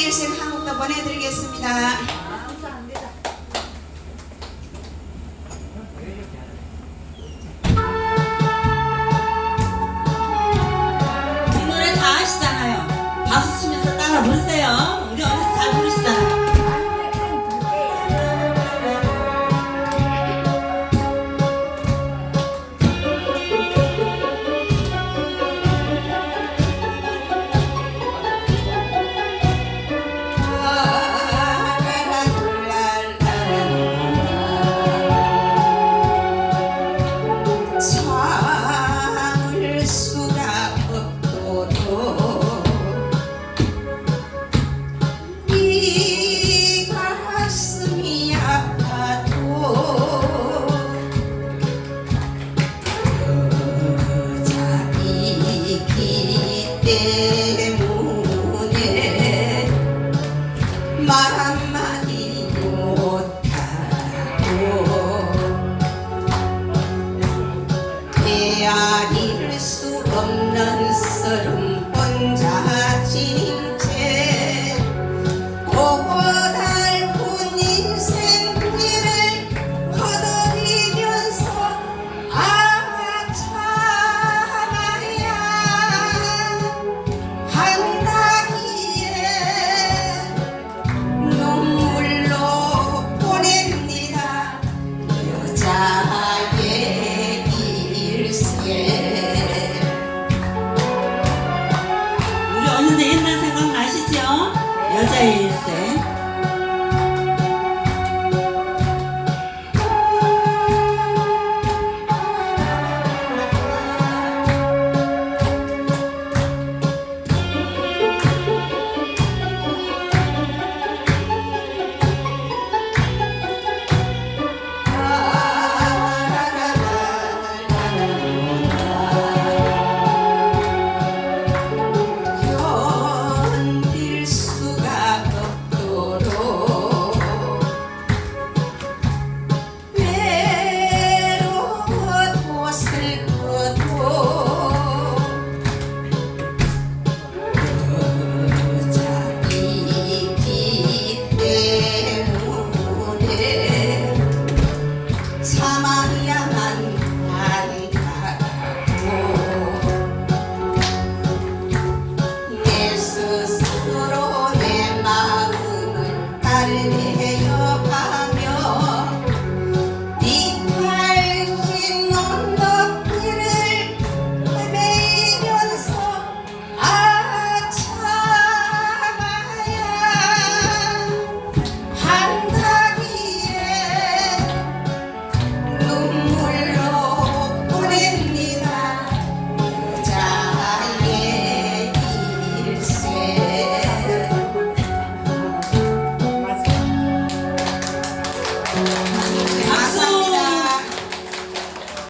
인생 한국 도 보내드리겠습니다. 때문에 말 한마디 못하고 헤아릴 수 없는 서름 在意谁 fighting.